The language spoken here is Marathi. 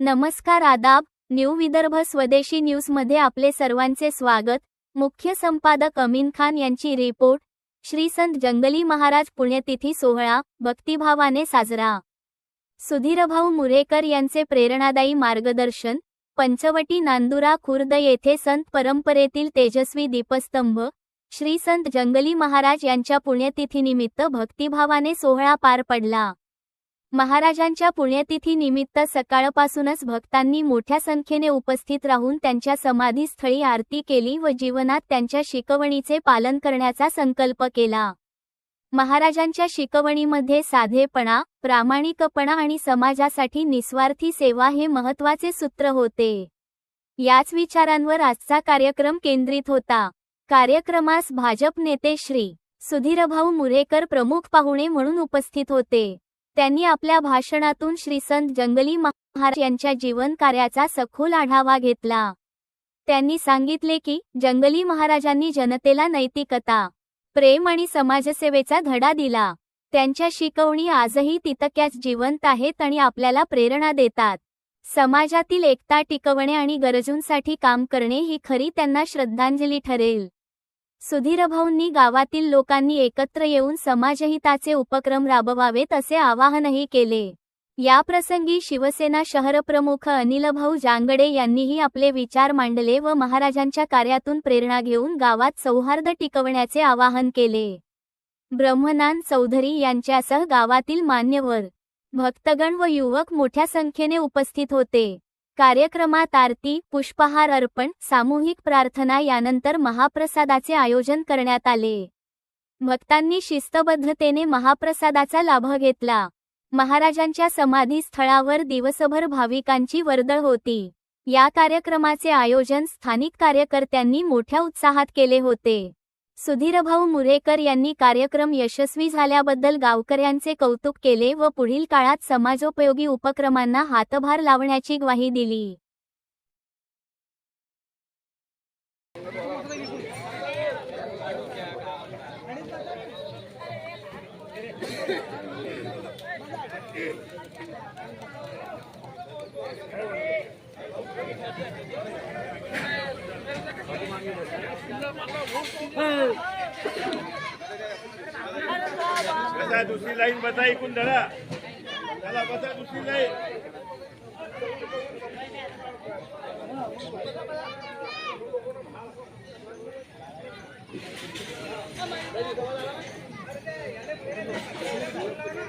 नमस्कार आदाब न्यू विदर्भ स्वदेशी न्यूजमध्ये आपले सर्वांचे स्वागत. मुख्य संपादक अमीन खान यांची रिपोर्ट. श्रीसंत जंगली महाराज पुण्यतिथी सोहळा भक्तिभावाने साजरा. सुधीरभाऊ मुरेकर यांचे प्रेरणादायी मार्गदर्शन. पंचवटी नांदुरा खुर्द येथे संत परंपरेतील तेजस्वी दीपस्तंभ श्री संत जंगली महाराज यांच्या पुण्यतिथीनिमित्त भक्तिभावाने सोहळा पार पडला. महाराजांच्या पुण्यतिथीनिमित्त सकाळपासूनच भक्तांनी मोठ्या संख्येने उपस्थित राहून त्यांच्या समाधीस्थळी आरती केली व जीवनात त्यांच्या शिकवणीचे पालन करण्याचा संकल्प केला. महाराजांच्या शिकवणीमध्ये साधेपणा प्रामाणिकपणा आणि समाजासाठी निस्वार्थी सेवा हे महत्त्वाचे सूत्र होते. याच विचारांवर आजचा कार्यक्रम केंद्रित होता. कार्यक्रमास भाजप नेते श्री. सुधीरभाऊ मुरेकर प्रमुख पाहुणे म्हणून उपस्थित होते. त्यांनी आपल्या भाषणातून श्रीसंत जंगली महाराज यांच्या जीवन कार्याचा सखोल आढावा घेतला. त्यांनी सांगितले की जंगली महाराजांनी जनतेला नैतिकता प्रेम आणि समाजसेवेचा धडा दिला. त्यांच्या शिकवणी आजही तितक्याच जिवंत आहेत आणि आपल्याला प्रेरणा देतात. समाजातील एकता टिकवणे आणि गरजूंसाठी काम करणे ही खरी त्यांना श्रद्धांजली ठरेल. सुधीरभाऊंनी गावातील लोकांनी एकत्र येऊन समाजहिताचे उपक्रम राबवावेत असे आवाहनही केले. याप्रसंगी शिवसेना शहरप्रमुख अनिलभाऊ जांगडे यांनीही आपले विचार मांडले व महाराजांच्या कार्यातून प्रेरणा घेऊन गावात सौहार्द टिकवण्याचे आवाहन केले. ब्रह्मनान चौधरी यांच्यासह गावातील मान्यवर भक्तगण व युवक मोठ्या संख्येने उपस्थित होते. कार्यक्रमात आरती पुष्पहार अर्पण सामूहिक प्रार्थना यानंतर महाप्रसादाचे आयोजन करण्यात आले. भक्तांनी शिस्तबद्धतेने महाप्रसादाचा लाभ घेतला. महाराजांच्या समाधी स्थळावर दिवसभर भाविकांची वर्दळ होती. या कार्यक्रमाचे आयोजन स्थानिक कार्यकर्त्यांनी मोठ्या उत्साहात केले होते. सुधीरभाऊ मुरेकर यांनी कार्यक्रम यशस्वी झाल्याबद्दल गावकऱ्यांचे कौतुक केले व पुढील काळात समाजोपयोगी उपक्रमांना हातभार लावण्याची ग्वाही दिली. बसा दुसरी लाईन बसा इकून धरा चला बसा दुसरी लाईन